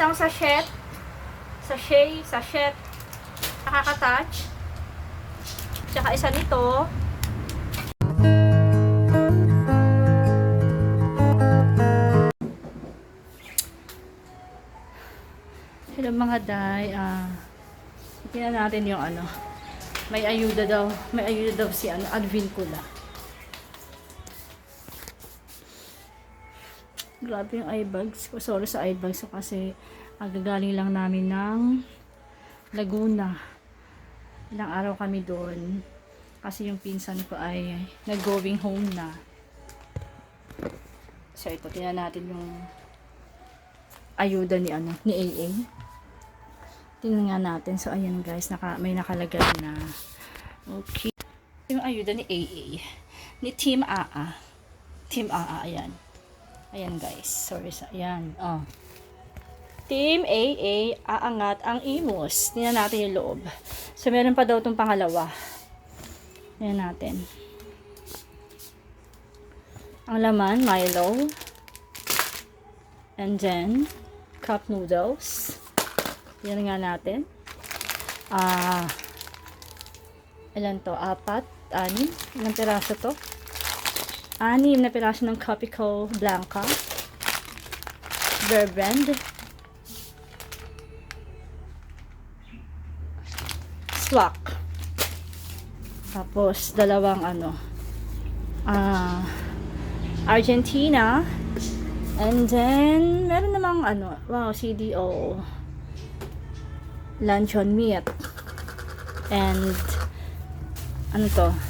isang sachet, sachet, sachet, nakaka-touch. Tsaka isa nito. Hello mga day, ah, tingnan natin yung ano, may ayuda daw, may ayuda daw si ano, Alvin Kula. Grabe yung eye bags ko. Sorry sa eye bags ko kasi agagaling lang namin ng Laguna. Ilang araw kami doon. Kasi yung pinsan ko ay nag-going home na. So ito, tingnan natin yung ayuda ni ano, ni AA. Tingnan natin. So ayan guys, naka, may nakalagay na. Okay. Yung ayuda ni AA. Ni Team AA. Team AA, ayan. Ayan guys. Sorry sa, ayan. Oh. Team AA, aangat ang imus. Tingnan natin yung loob. So, meron pa daw itong pangalawa. Tingnan natin. Ang laman, Milo. And then, cup noodles. Yan nga natin. Ah, ilan to? Apat? Anim? Ilang piraso to? Anim na piraso ng Copico Blanca. Bear Brand. Swak. Tapos, dalawang ano, ah, Argentina. And then, meron namang ano, wow, CDO. Luncheon meat. And, ano to?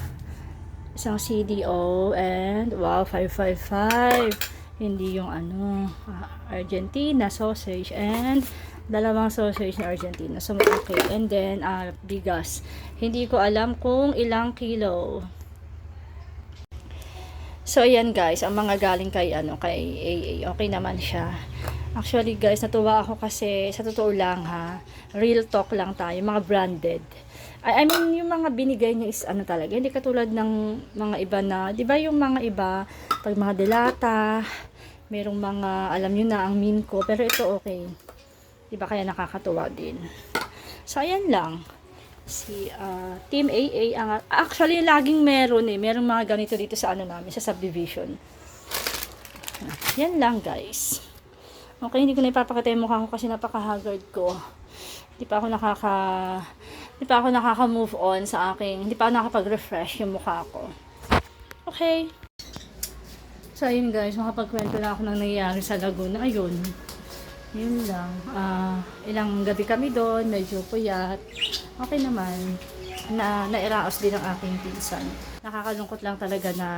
Isang CDO and, wow, 555. Hindi yung ano, ah, Argentina sausage and dalawang sausage na Argentina. So, okay. And then, ah, bigas. Hindi ko alam kung ilang kilo. So, ayan guys, ang mga galing kay, ano, kay AA, okay naman siya. Actually guys, natuwa ako kasi, sa totoo lang ha, real talk lang tayo, mga branded. I, I mean, yung mga binigay niya is ano talaga, hindi katulad ng mga iba na, di ba yung mga iba, pag mga delata, merong mga, alam nyo na, ang mean ko, pero ito okay. Di ba kaya nakakatuwa din. So, ayan lang. Si ah, Team AA ang actually laging meron eh. Merong mga ganito dito sa ano namin sa subdivision. Yan lang guys. Okay hindi ko na ipapakita yung mukha ko kasi napaka-haggard ko hindi pa ako nakaka hindi pa ako nakaka move on sa aking hindi pa ako nakapag-refresh yung mukha ko okay so ayun guys makapagkwento na ako ng nangyayari sa Laguna ayun yun lang. Ah, ilang gabi kami doon, medyo puyat. Okay naman. Na nairaos din ang aking pinsan. Nakakalungkot lang talaga na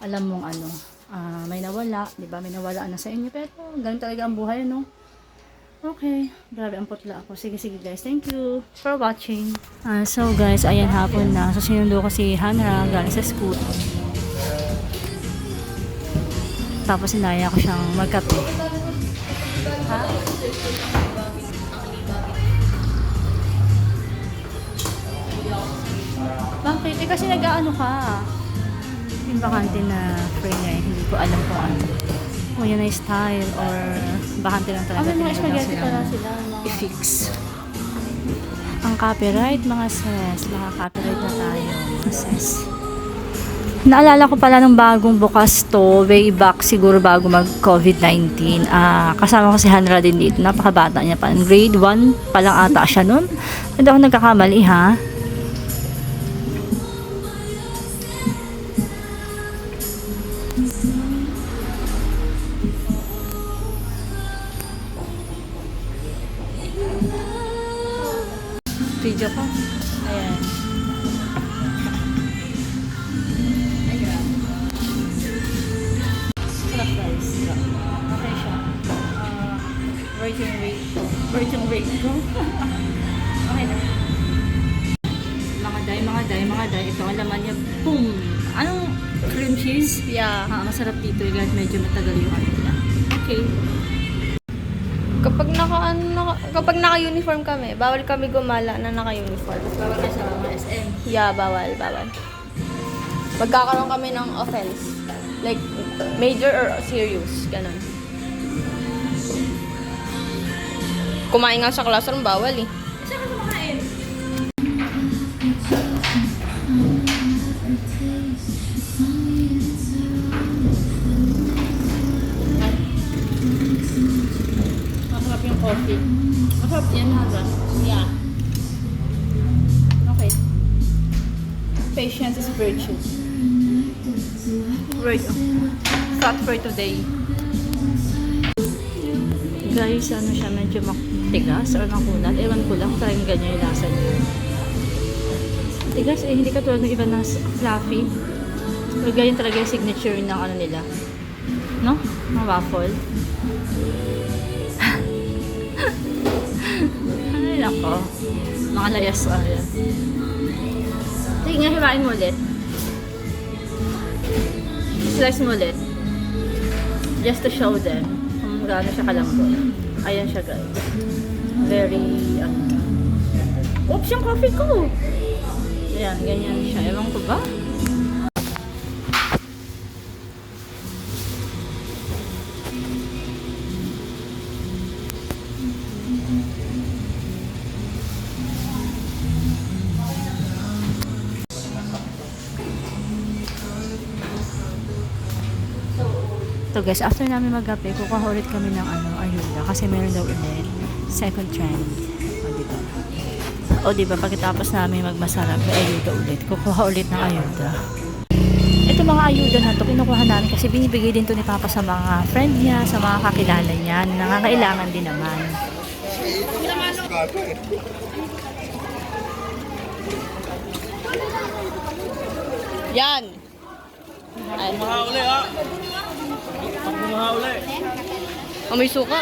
alam mong ano, ah, may nawala, 'di ba? May nawala na sa inyo pero ganun talaga ang buhay, no? Okay, grabe ang putla ako. Sige, sige guys. Thank you for watching. Ah, so guys, ayan hapon na. So sinundo ko si Hanra galing sa school. Tapos sinaya ko siyang magkape. Ha? Bakit? Eh kasi nag-ano ka. Yung bakante na free niya, eh, hindi ko alam kung ano. Kung yun ay style or bakante lang talaga. Ah, may mga spaghetti pala sila. Mga... I-fix. Ang copyright, mga sis. Mga copyright na tayo, sis. Naalala ko pala nung bagong bukas to, way back siguro bago mag-COVID-19. Ah, kasama ko si Hanra din dito. Napakabata niya pa. Grade 1 pa lang ata siya nun. Hindi ako nagkakamali ha. Video ko. Ayan. Sarap guys. Sarap. Okay siya. Uh, yung wait ko. Yung wait ko. okay na. Mga day, mga day, mga day. Ito ang laman niya. Boom! Anong cream cheese? Yeah. Ah, masarap dito eh, kahit medyo matagal yung ano niya. Okay. Kapag naka, ano, naka, kapag naka-uniform kami, bawal kami gumala na naka-uniform. Bawal ka sa mga SM. Yeah, bawal, bawal. Magkakaroon kami ng offense. Like, major or serious. Ganon. Kumain nga sa classroom, bawal eh. Coffee. Masarap yan, Haza. Yeah. Okay. Patience is virtue. Right. Start for today. Guys, ano siya, medyo matigas or makunat. Ewan ko lang, parang ganyan yung lasa niya. Tigas eh, hindi katulad ng iba na fluffy. Pero ganyan talaga yung signature ng ano nila. No? Ng waffle. Ay, nako. Mga layas ka yan. Sige nga, himain mo ulit. Slice mo ulit. Just to show them kung gaano siya kalambot. Ayan siya guys. Very, ano. Oops, yung coffee ko! Ayan, ganyan siya. Ewan ko ba? Guys, after namin magape, kukuha ulit kami ng ano, ayuda. Kasi meron daw ulit second trend. O, diba? O, diba, pagkatapos namin magmasarap, may ulit. Kukuha ulit ng ayuda. Ito mga ayuda na to, kinukuha namin kasi binibigay din to ni Papa sa mga friend niya, sa mga kakilala niya, na nangangailangan din naman. Yan! Pag mahauli ha. Pag mahauli. Amoy suka.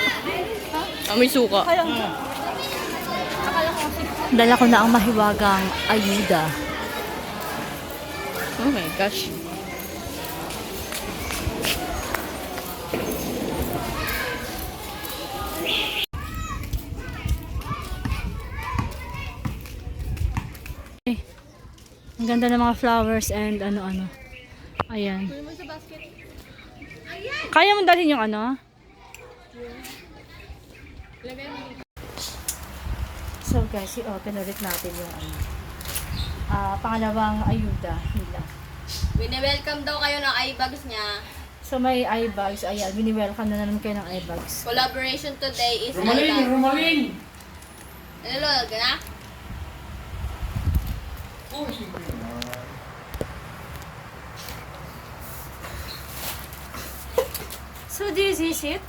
Amoy suka. Dala ko na ang mahiwagang ayuda. Oh my gosh. Ang ganda ng mga flowers and ano-ano. Ayan. Kaya mo dalhin yung ano? So guys, i-open ulit natin yung ano. Ah, pangalawang ayuda nila. Wini-welcome daw kayo ng eyebags niya. So may eye bags. Ayan, bini-welcome na naman kayo ng eye bags. Collaboration today is Rumalin, eyebag. rumalin. Ano lolo, gana? So this is it.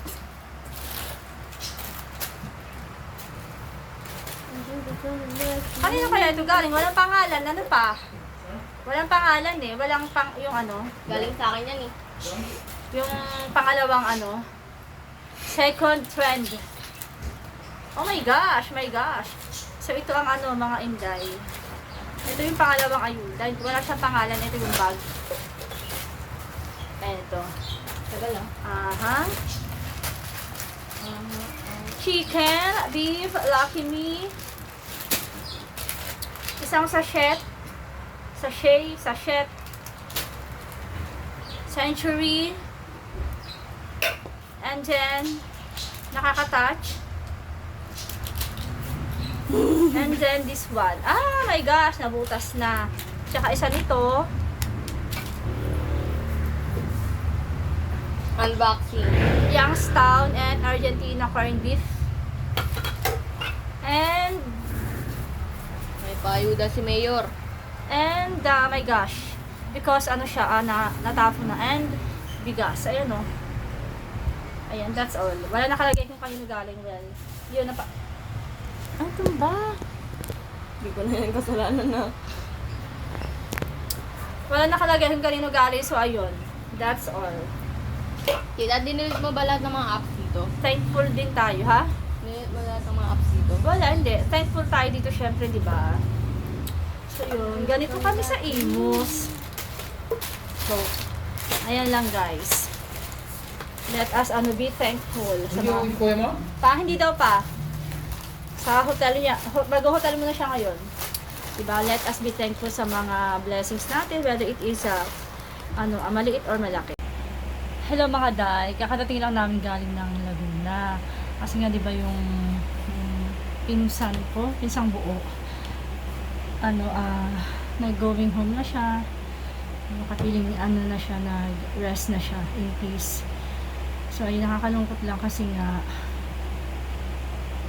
Kanino kaya ito galing? Walang pangalan. Ano pa? Walang pangalan eh. Walang pang, yung ano, Galing sa akin yan eh. yung pangalawang ano, second trend. Oh my gosh, my gosh. So ito ang ano, mga inday. Ito yung pangalawang ayuda. Wala siyang pangalan. Ito yung bag. Ayan ito. Tagal ah. Aha. Chicken, beef, Lucky Me. Isang sachet. Sachet, sachet. Century. And then, nakaka-touch. And then this one. Ah, my gosh, nabutas na. Tsaka isa nito. Unboxing. Youngstown and Argentina corned beef. And, May paayuda si Mayor. and, uh, my gosh. Because ano siya, ah, na, natapon na. And, bigas. Ayan o. Ayan, that's all. Wala nakalagay kung kanino galing. Well, yun na pa. Ano to ba? Hindi ko na yung kasalanan na. Wala nakalagay kung kanino galing. So, ayun. That's all. Kita, dinilit mo ba lahat ng mga apps dito? Thankful din tayo, ha? Dinilit mo lahat ng mga apps dito? Wala, hindi. Thankful tayo dito, syempre, di ba? So, yun. Ganito kami sa Imus. So, ayan lang, guys. Let us, ano, be thankful. Sa Hindi mga, yung kuya mo? pa, hindi daw pa. Sa hotel niya, ho, mag-hotel mo na siya ngayon. Diba? Let us be thankful sa mga blessings natin, whether it is, uh, ano, ah, maliit or malaki. Hello mga day, kakadating lang namin galing ng Laguna. Kasi nga, di ba yung, yung pinsan ko, pinsang buo, ano, ah, nag-going home na siya. Nakapiling ano na siya, nag-rest na siya in peace. So, ay nakakalungkot lang kasi nga,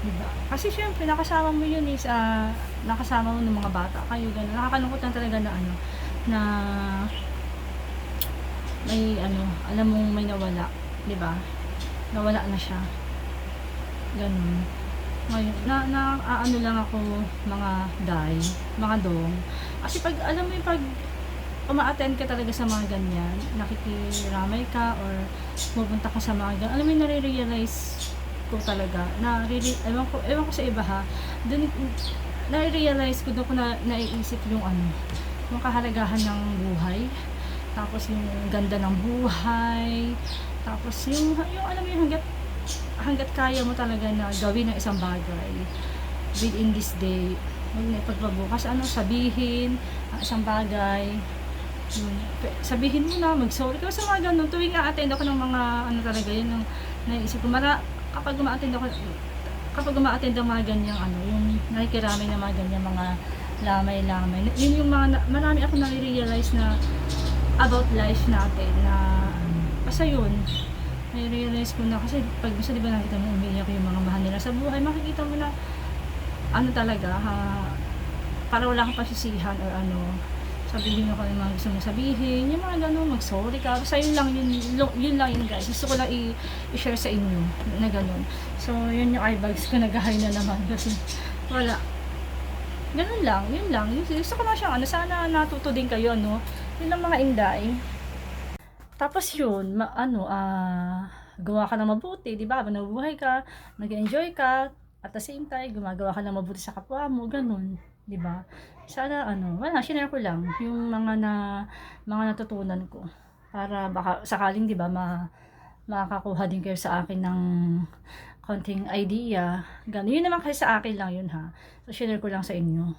diba? Kasi syempre, nakasama mo yun is, ah, nakasama mo ng mga bata kayo, gano'n. Nakakalungkot lang talaga na ano, na may ano, alam mong may nawala, di ba? Nawala na siya. Ganun. Ngayon, na, na ano lang ako mga day, mga dong. Kasi pag, alam mo yung pag uma-attend ka talaga sa mga ganyan, nakikiramay ka or pupunta ka sa mga ganyan, alam mo yung nare-realize ko talaga, na really, ewan ko, ewan ko sa iba ha, dun, nare-realize ko doon ko na, naiisip yung ano, yung kahalagahan ng buhay, tapos yung ganda ng buhay, tapos yung, yung alam mo yung hanggat, hanggat kaya mo talaga na gawin ng isang bagay within this day, huwag na ipagpabukas, ano, sabihin, ang isang bagay, yun. Sabihin mo na, mag-sorry ka sa mga ganun. Tuwing a-attend ako ng mga, ano talaga, yun ang naisip ko. Mara, kapag uma-attend ako, kapag uma-attend ang mga ganyang, ano, yung nakikiramay ng mga ganyang mga lamay-lamay. Yun yung mga, na- marami ako nare-realize na about life natin na basta yun nare-realize ko na kasi pag gusto di ba nakita mo umiiyak yung mga mahal nila sa buhay makikita mo na ano talaga ha para wala kang pasisihan or ano sabihin ako yung mga gusto mong sabihin yung mga gano'n mag sorry ka basta yun lang yun, yun lang yun guys gusto ko lang i-share sa inyo na gano'n so yun yung eyebags ko nag-high na naman kasi wala Ganun lang, yun lang. Gusto ko lang siyang ano, sana natuto din kayo, no? Yun lang mga inday. Tapos yun, ma- ano, ah, gawa ka ng mabuti, di ba? Habang ka, nag-enjoy ka, at the same time, gumagawa ka ng mabuti sa kapwa mo, ganun, di ba? Sana, ano, wala, share ko lang yung mga na, mga natutunan ko. Para baka sakaling, di ba, ma, makakakuha din kayo sa akin ng konting idea. Ganun. Yun naman kasi sa akin lang yun ha. So, share ko lang sa inyo.